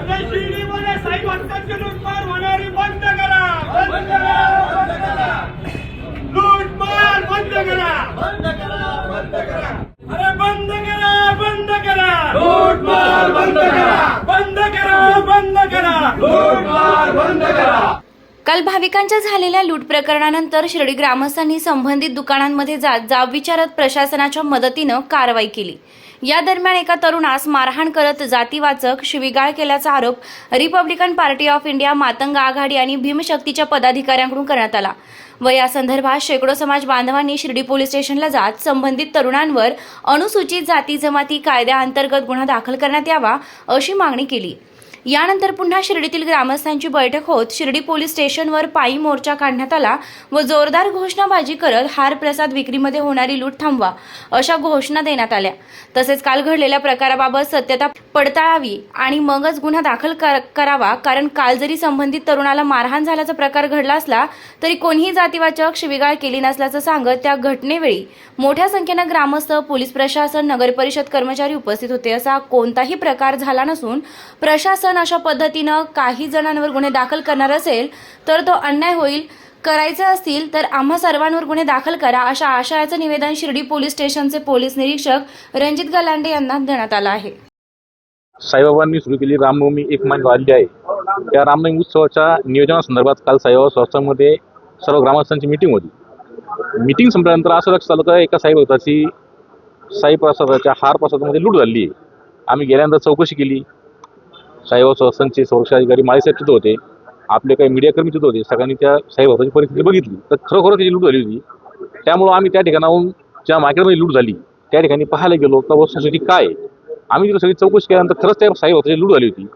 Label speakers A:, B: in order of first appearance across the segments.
A: साई भक्तांची लूटमार होणारी बंद करा बंद करा बंद करा लूटमार बंद करा बंद करा बंद करा अरे बंद करा बंद करा लूटमार बंद करा बंद करा बंद करा लूटमार बंद करा
B: काल भाविकांच्या झालेल्या लूट प्रकरणानंतर शिर्डी ग्रामस्थांनी संबंधित दुकानांमध्ये जात जाब विचारत प्रशासनाच्या मदतीनं कारवाई केली. या दरम्यान एका तरुणास मारहाण करत जातीवाचक शिवीगाळ केल्याचा आरोप Republican Party of India Matang Aghadi आणि भीमशक्तीच्या पदाधिकाऱ्यांकडून करण्यात आला. व या संदर्भात शेकडो समाज बांधवांनी शिर्डी पोलीस स्टेशनला जात संबंधित तरुणांवर अनुसूचित जाती जमाती कायद्याअंतर्गत गुन्हा दाखल करण्यात यावा अशी मागणी केली. यानंतर पुन्हा शिर्डीतील ग्रामस्थांची बैठक होत शिर्डी पोलीस स्टेशनवर पायी मोर्चा काढण्यात आला व जोरदार घोषणाबाजी करत हार प्रसाद विक्रीमध्ये होणारी लूट थांबवा अशा घोषणा देण्यात आल्या. तसेच काल घडलेल्या प्रकाराबाबत सत्यता पडताळावी आणि मगच गुन्हा दाखल कर- करावा कारण काल जरी संबंधित तरुणाला मारहाण झाल्याचा प्रकार घडला असला तरी कोणीही जातीवाचक शिवीगाळ केली नसल्याचं सांगत त्या घटनेवेळी मोठ्या संख्येनं ग्रामस्थ पोलीस प्रशासन नगरपरिषद कर्मचारी उपस्थित होते असा कोणताही प्रकार झाला नसून प्रशासन अशा पद्धतीनं काही जणांवर गुन्हे दाखल करणार असेल तर तो अन्याय होईल. करायचे असतील तर आम्हा सर्वांवर गुन्हे दाखल करा अशा आशयाचं निवेदन शिर्डी पोलीस स्टेशनचे पोलीस निरीक्षक रणजित गलांडे यांना देण्यात आलं आहे.
C: साईबाबांनी सुरू केली रामनवमी एक मान वाढली आहे. त्या रामनवमी उत्सवाच्या नियोजनासंदर्भात काल साईबाबा संस्थांमध्ये सर्व ग्रामस्थांची मिटिंग होती. मिटिंग संपल्यानंतर असं लक्षात आलं का एका साईभक्ताची साई प्रसादाच्या हार प्रसादामध्ये लूट झाली आहे. आम्ही गेल्यानंतर चौकशी केली. साईबाबा संस्थांचे सुरक्षा अधिकारी माळेसाहेब तिथं होते. आपले काही मीडियाकर्मी तिथं होते. सगळ्यांनी त्या साईभक्ताची परिस्थिती बघितली. तर खरोखर त्याची लूट झाली होती. त्यामुळं आम्ही त्या ठिकाणाहून ज्या मार्केटमध्ये लूट झाली त्या ठिकाणी पाहायला गेलो तर वस्तुस्थिती काय? आम्ही तिथं सगळी चौकशी केल्यानंतर खरंच त्या साई लूट झाली होती.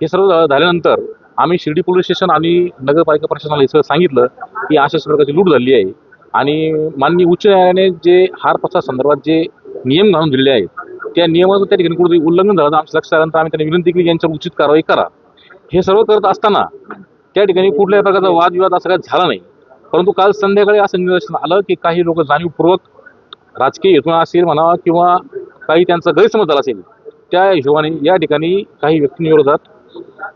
C: हे सर्व झाल्यानंतर आम्ही शिर्डी पोलीस स्टेशन आणि नगरपालिका प्रशासनाला हे सगळं सांगितलं की अशाच प्रकारची लूट झाली आहे. आणि माननीय उच्च न्यायालयाने जे हार प्रसाद संदर्भात जे नियम घालून दिलेले आहेत त्या नियमाचं त्या ठिकाणी कुठेतरी उल्लंघन झालं. आमच्या लक्षात आल्यानंतर आम्ही त्यांनी विनंती केली यांच्यावर उचित कारवाई करा. हे सर्व करत असताना त्या ठिकाणी कुठल्याही प्रकारचा वादविवाद असा काही झाला नाही. परंतु काल संध्याकाळी असं निदर्शन आलं की काही लोक जाणीवपूर्वक राजकीय हेतून असेल म्हणावा किंवा काही त्यांचा गैरसमज झाला असेल त्या हिशोबाने या ठिकाणी काही व्यक्तींविरोधात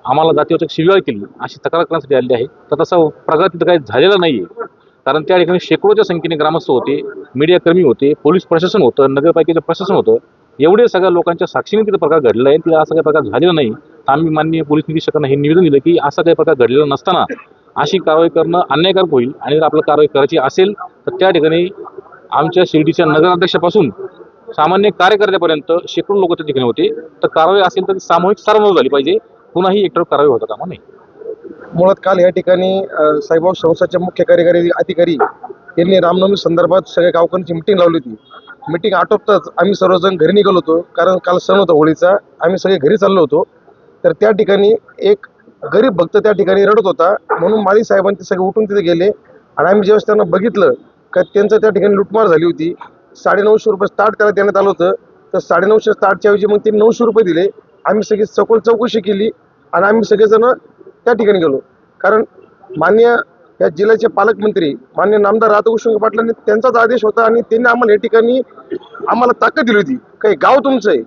C: आम्हाला जातीवाचक शिवीगाळ केली. अशी तक्रार करण्यासाठी आलेली आहे. तर तसा प्रकार तिथं काही झालेला नाही आहे कारण त्या ठिकाणी शेकडोच्या संख्येने ग्रामस्थ होते मीडियाकर्मी होते पोलीस प्रशासन होतं नगरपालिकेचं प्रशासन होतं. एवढे सगळ्या लोकांच्या साक्षीने तिथे प्रकार घडला आहे. तिला असा काही प्रकार झालेला नाही. तर आम्ही माननीय पोलीस निरीक्षकांना हे निवेदन दिलं की असा काही प्रकार घडलेला नसताना अशी कारवाई करणं अन्यायकारक होईल. आणि जर आपल्याला कारवाई करायची असेल तर त्या ठिकाणी आमच्या शिर्डीच्या नगराध्यक्षापासून सामान्य कार्यकर्त्यापर्यंत शेकडो लोक त्या ठिकाणी होते. तर कारवाई असेल तर सामूहिक सार्वजनिक झाली पाहिजे. पुन्हाही एकतर कारवाई होता कामा नाही
D: मुळात काल या ठिकाणी साईबाब संस्थाचे मुख्य कार्यकारी अधिकारी यांनी रामनवमी संदर्भात सगळ्या गावकऱ्यांची मिटिंग लावली होती. मिटिंग आटोपताच आम्ही सर्वजण घरी निघालो होतो कारण काल सण होता होळीचा आम्ही सगळे घरी चाललो होतो. तर त्या ठिकाणी एक गरीब भक्त त्या ठिकाणी रडत होता म्हणून माळी साहेबांचे सगळे उठून तिथे गेले. आणि आम्ही ज्यावेळेस त्यांना बघितलं का त्यांचं त्या ठिकाणी लुटमार झाली होती. साडेनऊशे रुपये स्टार्ट करायला देण्यात आलं होतं. तर साडेनऊशे स्टार्टच्या ऐवजी मग ते नऊशे रुपये दिले. आम्ही सगळी सखोल चौकशी केली आणि आम्ही सगळेजण त्या ठिकाणी गेलो. कारण मान्य या जिल्ह्याचे पालकमंत्री मान्य नामदार राधाकृष्ण पाटलांनी त्यांचाच आदेश होता आणि त्यांनी आम्हाला या ठिकाणी आम्हाला ताकद दिली होती. काही गाव तुमचं आहे.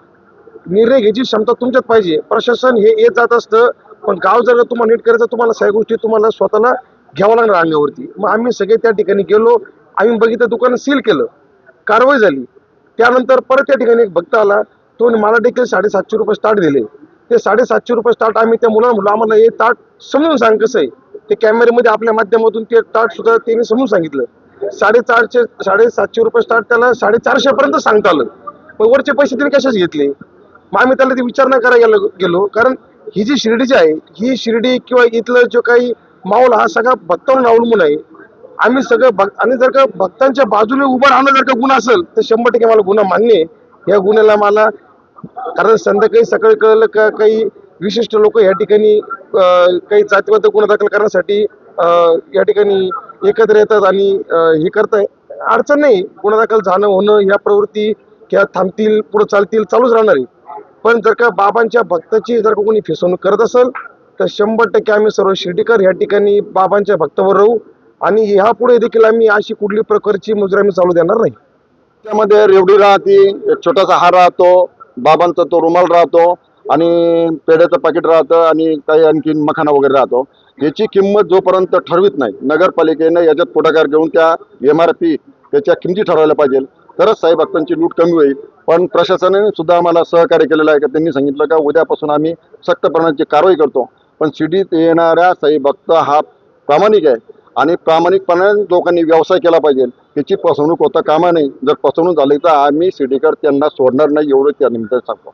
D: निर्णय घ्यायची क्षमता तुमच्यात पाहिजे. प्रशासन हे येत जात असतं. पण गाव जर तुम्हाला नीट करायचं तुम्हाला सगळ्या गोष्टी तुम्हाला स्वतःला घ्यावं लागणार अंगावरती. मग आम्ही सगळे त्या ठिकाणी गेलो. आम्ही बघितलं दुकानं सील केलं. कारवाई झाली. त्यानंतर परत त्या ठिकाणी एक भक्त आला. तो मला देखील साडेसातशे रुपये स्टार्ट दिले. ते साडेसातशे रुपये स्टार्ट आम्ही त्या मुलांना म्हणलो आम्हाला हे ताट समजून सांग कसं आहे? ते कॅमेऱ्यामध्ये आपल्या माध्यमातून ते ताट सुद्धा त्यांनी समजून सांगितलं. साडेचारशे साडेसातशे रुपये स्टार्ट त्याला साडेचारशे पर्यंत सांगता आलं. पण वरचे पैसे त्यांनी कशाच घेतले? मग आम्ही त्याला ते विचार न करायला गेलो कारण ही जी शिर्डी जी आहे ही शिर्डी किंवा इथलं जो काही माहोल हा सगळा भक्तांवर अवलंबून आहे. आम्ही सगळं भक्त आणि जर का भक्तांच्या बाजूने उभं राहणं जर का गुन्हा असेल तर शंभर टक्के मला गुन्हा मान्य आहे. या गुन्ह्याला मला कारण संध्याकाळी सकाळी कळलं का काही विशिष्ट लोक या ठिकाणी काही जातीबद्ध गुन्हा दाखल करण्यासाठी या ठिकाणी एकत्र येतात आणि हे करताय. अडचण नाही. गुन्हा दाखल झालं होणं ह्या प्रवृत्ती किंवा थांबतील पुढे चालतील चालूच राहणार आहे. पण जर का बाबांच्या भक्ताची जर का कोणी फसवणूक करत असेल तर शंभर टक्के आम्ही सर्व शिर्डीकर ह्या ठिकाणी बाबांच्या भक्तावर राहू आणि ह्यापुढे देखील आम्ही अशी कुठली प्रकारची मुजरा आम्ही चालू देणार नाही.
E: त्यामध्ये रेवडी राहते एक छोटासा हार राहतो बाबांचा तो रुमाल राहतो आणि पेढ्याचं पाकिट राहतं आणि काही आणखीन मखाना वगैरे राहतो. याची किंमत जोपर्यंत ठरवित नाही नगरपालिकेनं याच्यात पुढाकार घेऊन त्या एम आर पी त्याच्या किमती ठरवायला पाहिजे. तरच साई भक्तांची लूट कमी होईल पण प्रशासनाने सुद्धा आम्हाला सहकार्य केलेलं आहे का त्यांनी सांगितलं का उद्यापासून आम्ही सक्त प्रमाणाची कारवाई करतो. पण शिडीत येणाऱ्या साई भक्त हा प्रामाणिक आहे आणि प्रामाणिकपणाने लोकांनी व्यवसाय केला पाहिजे. त्याची फसवणूक होता कामा नाही जर फसवणूक झाली तर आम्ही शिडीकर त्यांना सोडणार नाही एवढं त्या निमित्ताने सांगतो.